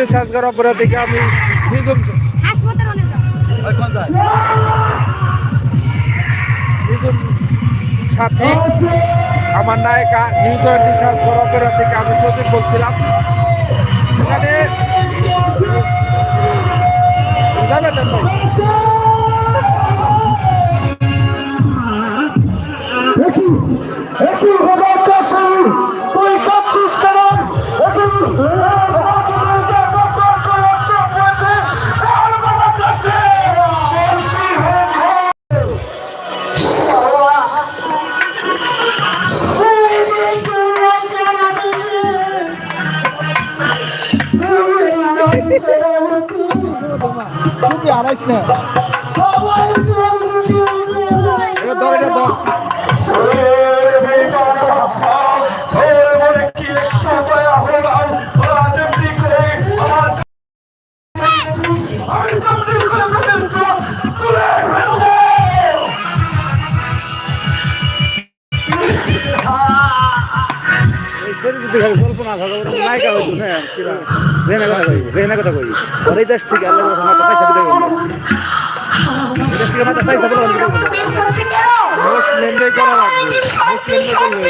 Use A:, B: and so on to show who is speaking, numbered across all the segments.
A: জয়ন্তী সাজগার অপরাধ থেকে আমি নিজম নিজম সাথী আমার নায়িকা নিউজ জয়ন্তী সাজগার অপরাধ থেকে আমি সচিব বলছিলাম। এখানে যাবে দেন ভাই তুমি নায়িকা হইতো না কিরা রেনা কথা কই রেনা কথা কই এই দেশ থেকে আল্লাহ মাথা সাইজ দিতে গেল দেশ থেকে মাথা সাইজ দিতে গেল মুসলিমদের করা লাগবে মুসলিমদের করবে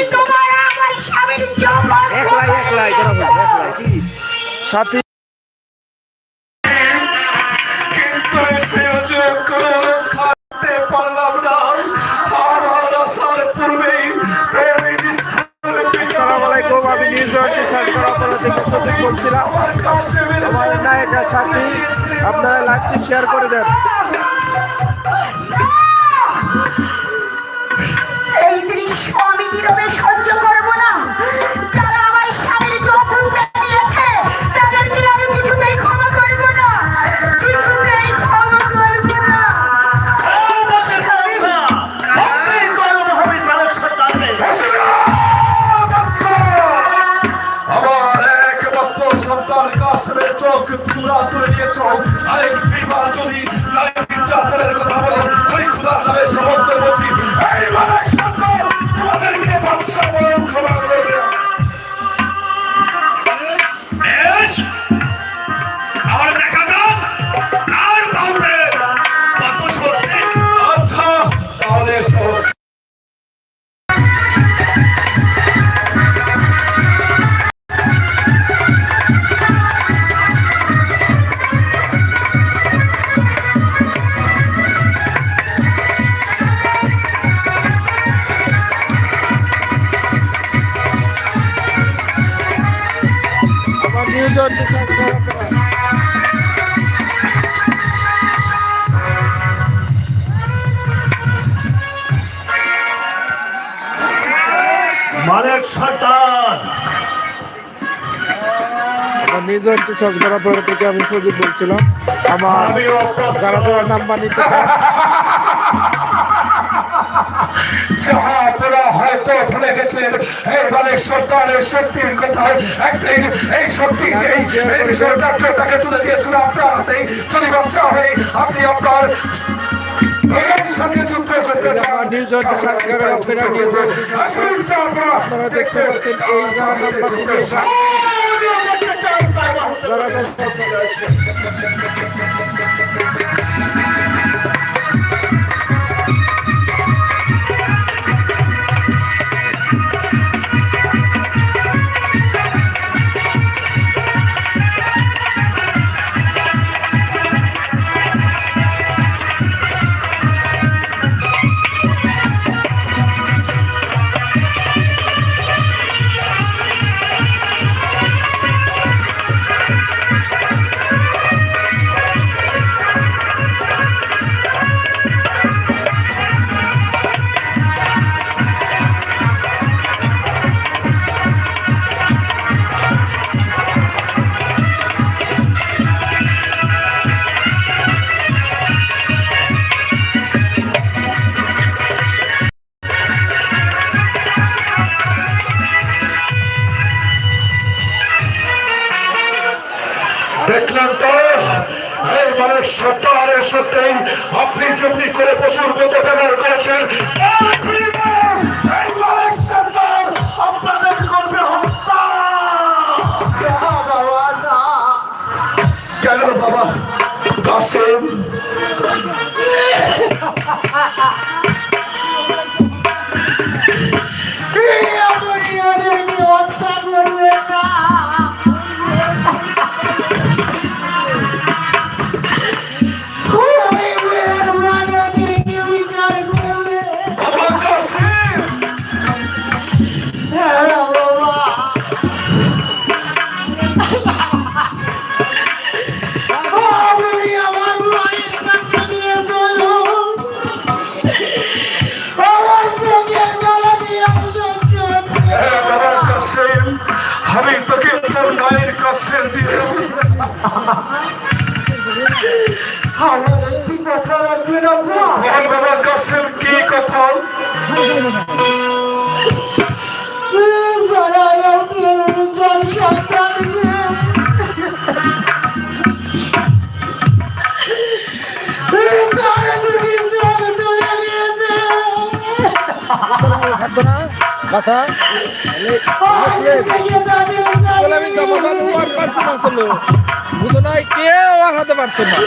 A: একলাই একলাই করা হবে একলাই কি? সাথী আমার নায়িকা সাথী আপনারা লাইকটি শেয়ার করে দেন। ওয়ার্ল্ডের সরকার অপরাধ থেকে আমি সচিব বলছিলাম। আমার যারা যারা নাম্বার নিতে চান
B: আপনারা হয়তো ভুলে গেছেন শক্তির কথা এই শক্তি এই সরকারটা তাকে তুলে দিয়েছিল যদি বাচ্চা হয়ে আপনি
A: দেখতে পাচ্ছেন এই যারা নাম্বার যারা time. আমি তোকে তোর মায়ের কাছে দিয়ে
C: আমার একটি কথা রাখবেন আপনার
A: বাবা কাসেম কি কথা?
C: আপনার সন্তানকে দুটি চোখ তুলে নিয়েছে আজ থেকে তাদের জানিয়ে
B: বুঝো নাই কেউ আর হাতে না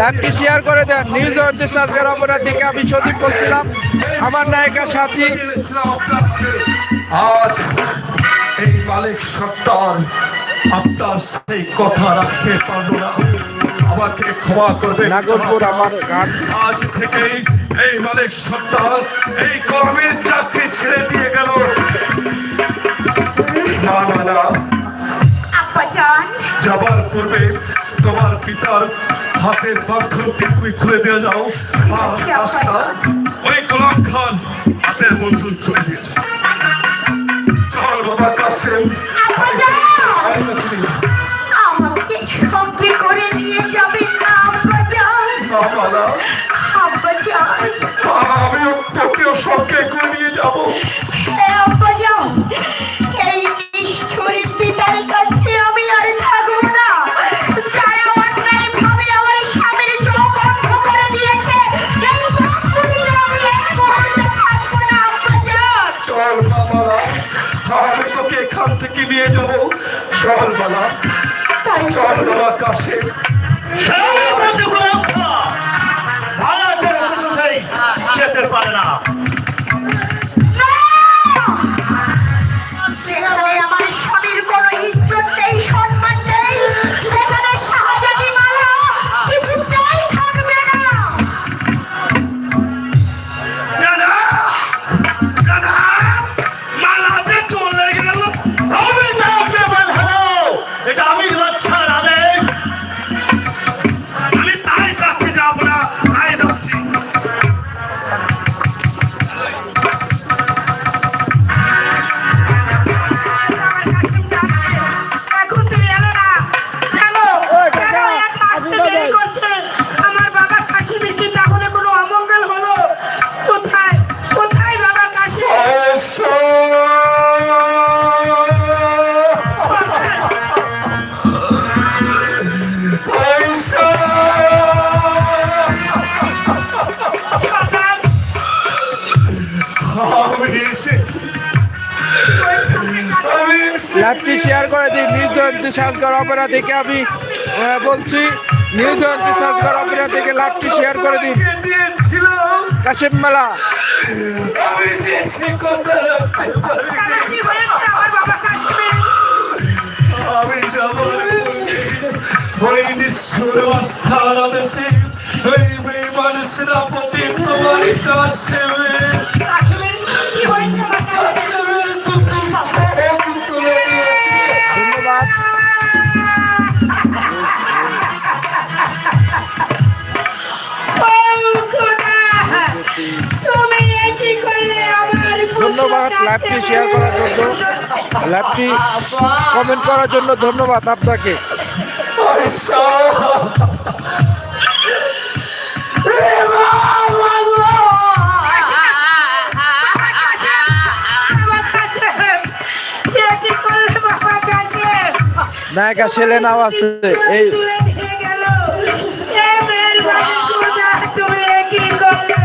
B: লাইভটি শেয়ার করে দেন। নিউজ অর্ধেশ আজকের অপরাধ থেকে আমি সদীপ বলছিলাম। আমার নায়িকা সাথী।
A: আজ এই মালিক সত্তার আপনার সেই কথা রাখতে পারল না। আমাকে ক্ষমা করবে।
B: নাগরপুর আমার গান।
A: আজ থেকেই এই মালিক সত্তার এই কর্মের চাকরি ছেড়ে দিয়ে গেল। না না না। যাবার পূর্বে তোমার পিতার হাতের বান্ধবটি তুমি খুলে দিয়ে যাও। রাস্তা। ওই গোলাম খান। হাতের বন্ধু চলে দিয়েছে চল বাবা কাসেম।
C: আমাকে সঙ্গে করে নিয়ে যাবেন না
A: আমিও তোকেও সঙ্গে করে নিয়ে যাব।
C: হ্যাঁ এই নিষ্ঠুর পিতার কাছে আমি আর
A: থেকে নিয়ে যাব। চল বাবা
C: কাছে
A: চল বাবা কাসেম
D: যেতে পারে না।
B: থেকে আমি বলছি নিউজ অর্ধেশ আজকের অপরাধ থেকে লাইভটি শেয়ার করে দিন। কাশিম মেলা।
A: আমি যাব ওই ওই বেমান সেনাপতি তোমার
B: লাইভটি শেয়ার করার জন্য। লাইভটি কমেন্ট করার জন্য ধন্যবাদ আপনাকে নায়িকা সেলেনাও আছে, এই
E: তুলে নিয়ে গেল এ মেয়ের বাড়ি চুদা তুমি এ কি করলে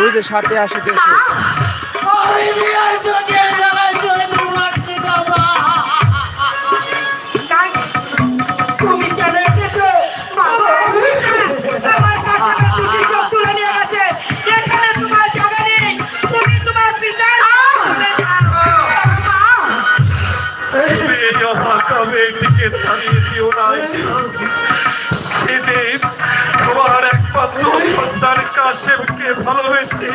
B: ওই যে সাথে আসিতেছে
E: তোমার
A: একমাত্র সন্তান কাশেমকে ভালোবেসে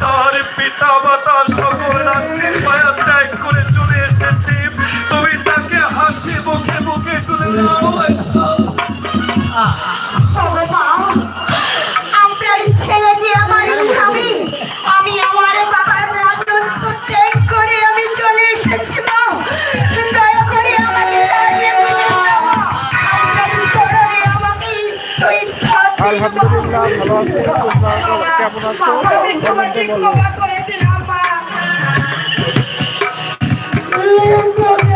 A: তার পিতা মাতা সকল রাজ্যের মায়া ত্যাগ করে চলে এসেছে। তুমি তাকে হাসি মুখে মুখে তুলে নাও
C: আপনার ছেলে যে আমার স্বামী আমি আমার বাবার রাজত্ব ত্যাগ করে আমি চলে এসেছি মা। দয়া করে আমাকে দাঁড়িয়ে।
B: আলহামদুলিল্লাহ ভালো আছি। তোমরা কেমন আছো? কমেন্টে বলো
C: Hallelujah.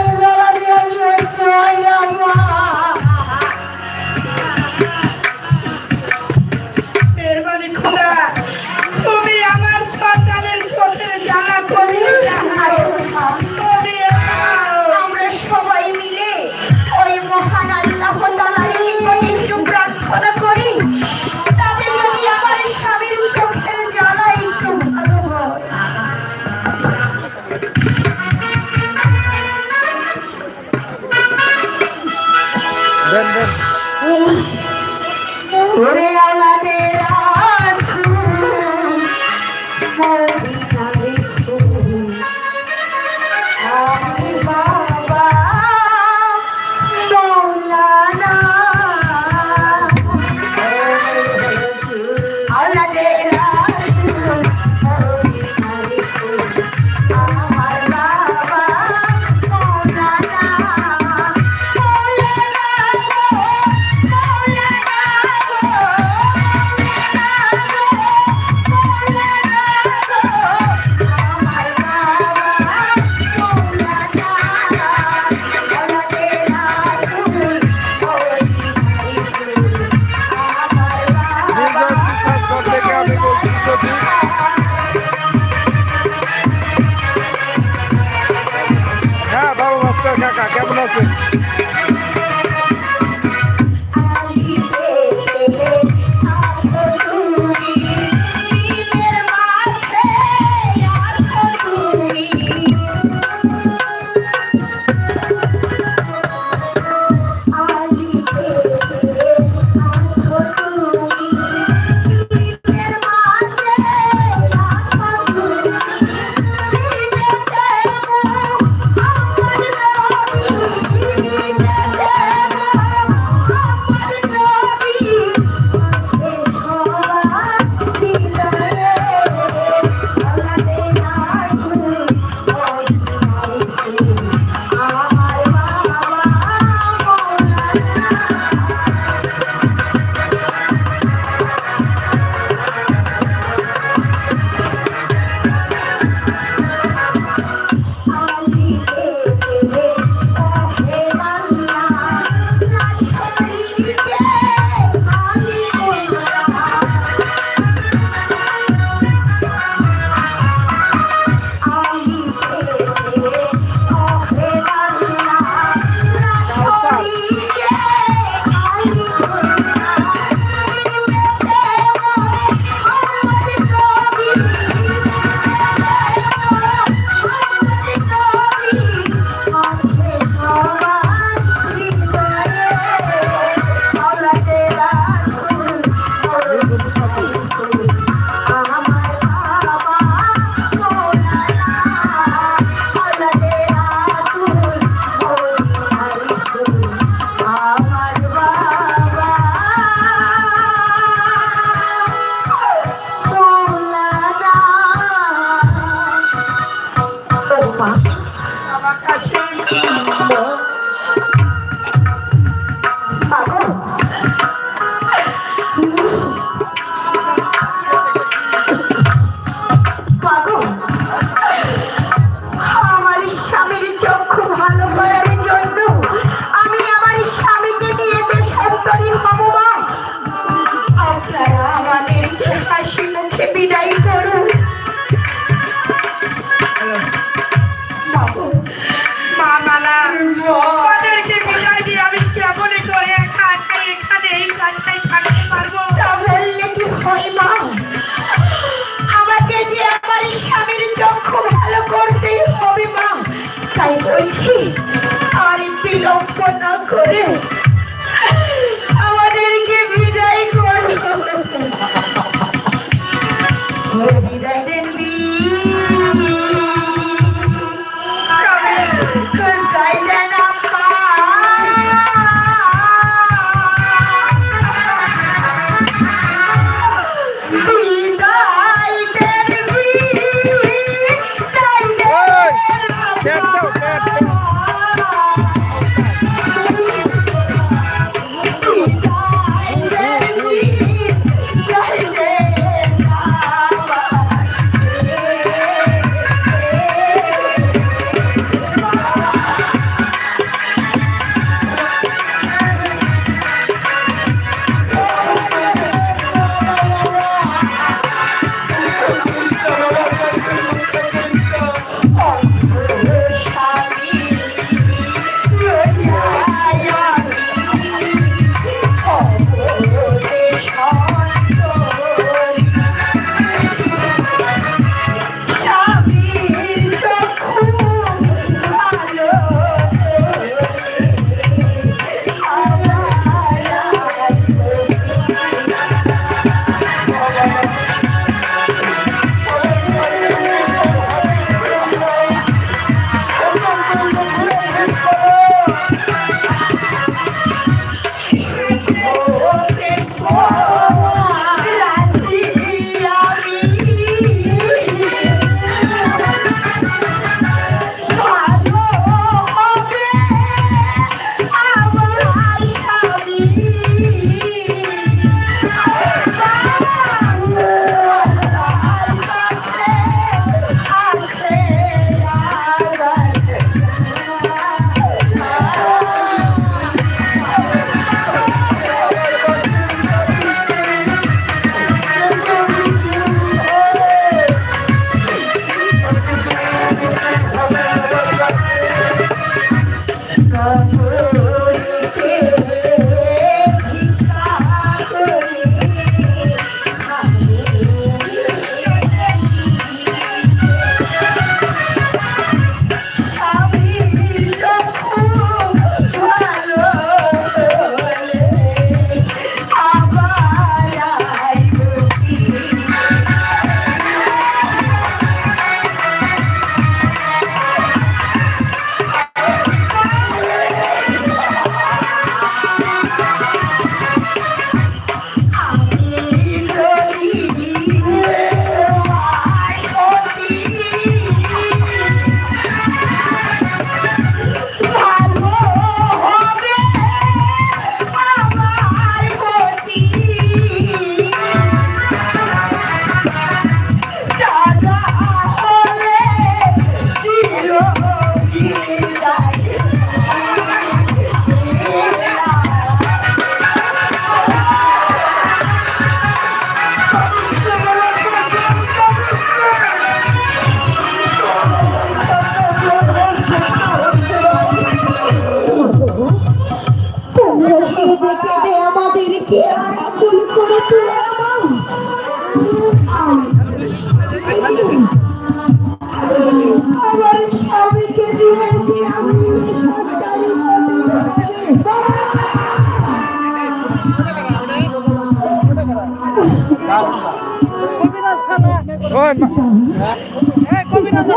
C: ওই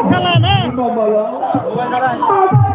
C: খেলা আমাদেরকে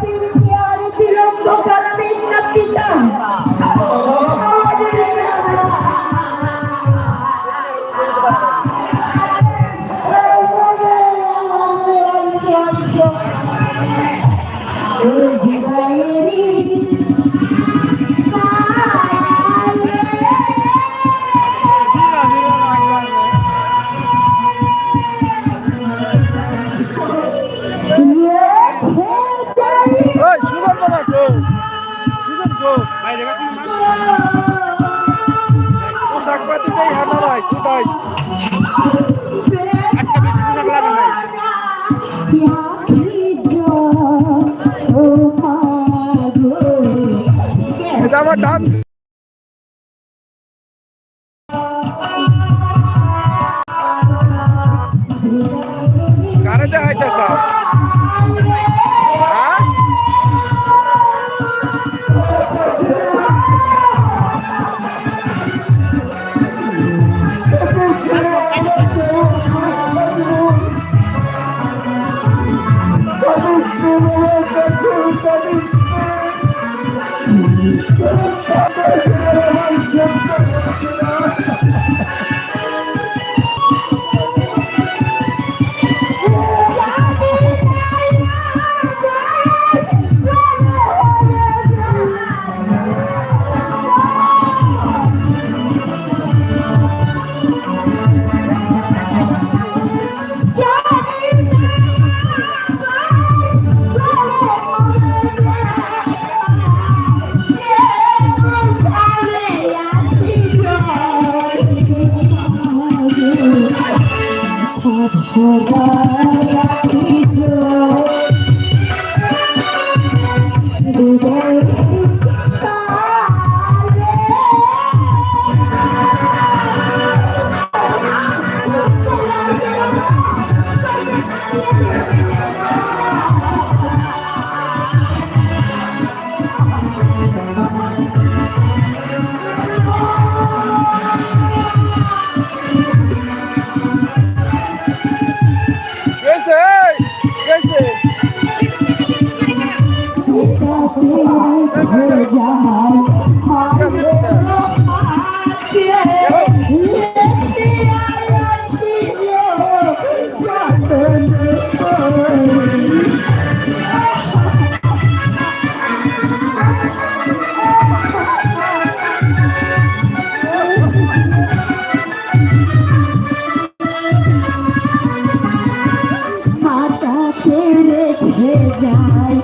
C: যায়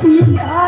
C: পিতা